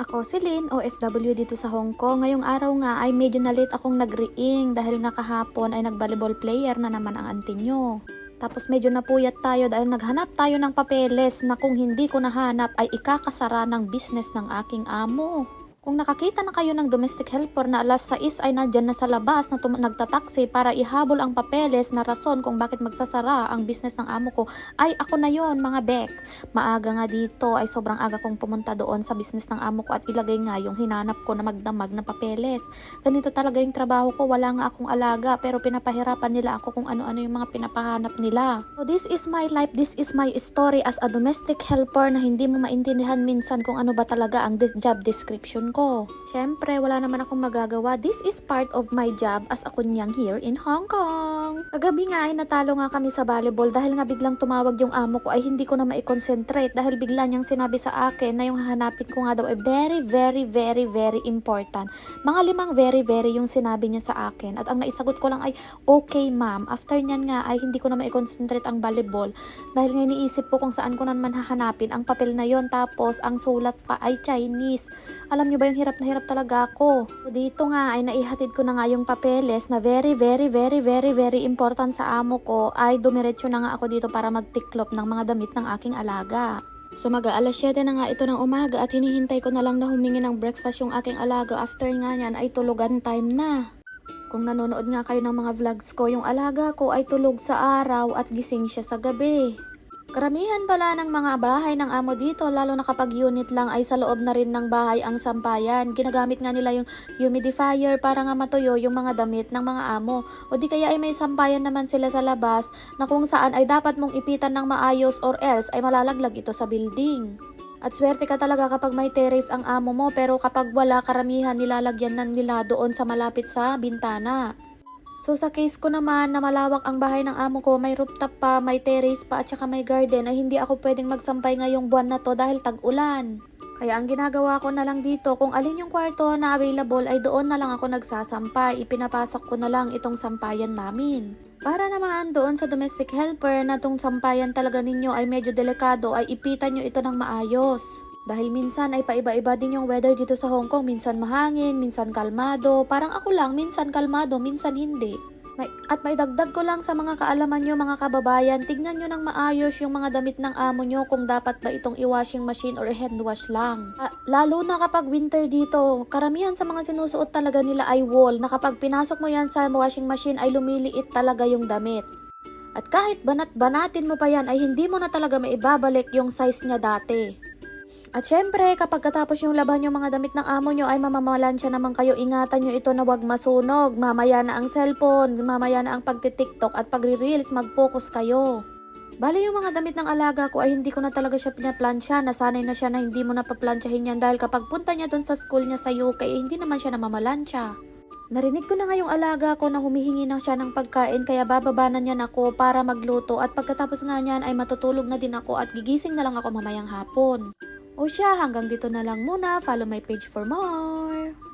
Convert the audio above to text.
Ako si Lynn, OFW dito sa Hong Kong. Ngayong araw nga ay medyo na late akong nag-reing dahil nga kahapon ay nag-volleyball player na naman ang auntie nyo. Tapos medyo napuyat tayo dahil naghanap tayo ng papeles na kung hindi ko nahanap ay ikakasara ng business ng aking amo. Kung nakakita na kayo ng domestic helper na alas 6 ay nandyan na sa labas na nagtataksi para ihabol ang papeles na rason kung bakit magsasara ang business ng amo ko, ay ako na yon mga bek. Maaga nga dito ay sobrang aga kong pumunta doon sa business ng amo ko at ilagay nga yung hinanap ko na magdamag na papeles. Ganito talaga yung trabaho ko, wala nga akong alaga pero pinapahirapan nila ako kung ano-ano yung mga pinapahanap nila. So this is my life, this is my story as a domestic helper na hindi mo maintindihan minsan kung ano ba talaga ang job description ko. Siyempre, wala naman akong magagawa. This is part of my job as a kunyang here in Hong Kong. Kagabi nga ay natalo nga kami sa volleyball dahil nga biglang tumawag yung amo ko ay hindi ko na ma-concentrate dahil bigla niyang sinabi sa akin na yung hahanapin ko nga daw ay very, very, very, very important. Mga limang very, very yung sinabi niya sa akin. At ang naisagot ko lang ay, okay ma'am. After niyan nga ay hindi ko na ma-concentrate ang volleyball dahil nga iniisip ko kung saan ko naman hahanapin ang papel na yon tapos ang sulat pa ay Chinese. Alam niyo ba yung hirap na hirap talaga ako. Dito nga ay naihatid ko na nga yung papeles na very, very, very, very, very important sa amo ko ay dumiretso na nga ako dito para magtiklop ng mga damit ng aking alaga. So mag alas 7 na nga ito ng umaga at hinihintay ko na lang na humingi ng breakfast yung aking alaga after nga niyan ay tulugan time na. Kung nanonood nga kayo ng mga vlogs ko, yung alaga ko ay tulog sa araw at gising siya sa gabi. Karamihan pala ng mga bahay ng amo dito, lalo na kapag unit lang ay sa loob na rin ng bahay ang sampayan. Ginagamit nga nila yung humidifier para nga matuyo yung mga damit ng mga amo. O di kaya ay may sampayan naman sila sa labas na kung saan ay dapat mong ipitan ng maayos or else ay malalaglag ito sa building. At swerte ka talaga kapag may terrace ang amo mo pero kapag wala karamihan nilalagyan na nila doon sa malapit sa bintana. So sa case ko naman na malawak ang bahay ng amo ko, may rooftop pa, may terrace pa at saka may garden ay hindi ako pwedeng magsampay ngayong buwan na to dahil tag-ulan. Kaya ang ginagawa ko na lang dito, kung alin yung kwarto na available ay doon na lang ako nagsasampay. Ipinapasok ko na lang itong sampayan namin. Para naman doon sa domestic helper na tong sampayan talaga ninyo ay medyo delikado ay ipitan nyo ito ng maayos. Dahil minsan ay paiba-iba din yung weather dito sa Hong Kong. Minsan mahangin, minsan kalmado. Parang ako lang, minsan kalmado, minsan hindi. May, at may dagdag ko lang sa mga kaalaman nyo mga kababayan, tignan nyo ng maayos yung mga damit ng amo nyo kung dapat ba itong i-washing machine or hand wash lang. Ah, lalo na kapag winter dito, karamihan sa mga sinusuot talaga nila ay wool na kapag pinasok mo yan sa washing machine ay lumiliit talaga yung damit. At kahit banat-banatin mo pa yan ay hindi mo na talaga maibabalik yung size niya dati. At syempre, kapag katapos yung laban yung mga damit ng amo nyo ay mamamalansya naman kayo, ingatan nyo ito na wag masunog. Mamaya na ang cellphone, mamaya na ang pagtitiktok at pagre-reels, mag-focus kayo. Bali yung mga damit ng alaga ko ay hindi ko na talaga siya pinaplansya. Nasanay na siya na hindi mo na paplansyahin yan dahil kapag punta niya doon sa school niya sa UK, eh, hindi naman siya namamalansya. Narinig ko na nga yung alaga ko na humihingi na siya ng pagkain kaya bababa na niyan ako para magluto at pagkatapos nga niyan ay matutulog na din ako at gigising na lang ako mamayang hapon. O siya, hanggang dito na lang muna. Follow my page for more!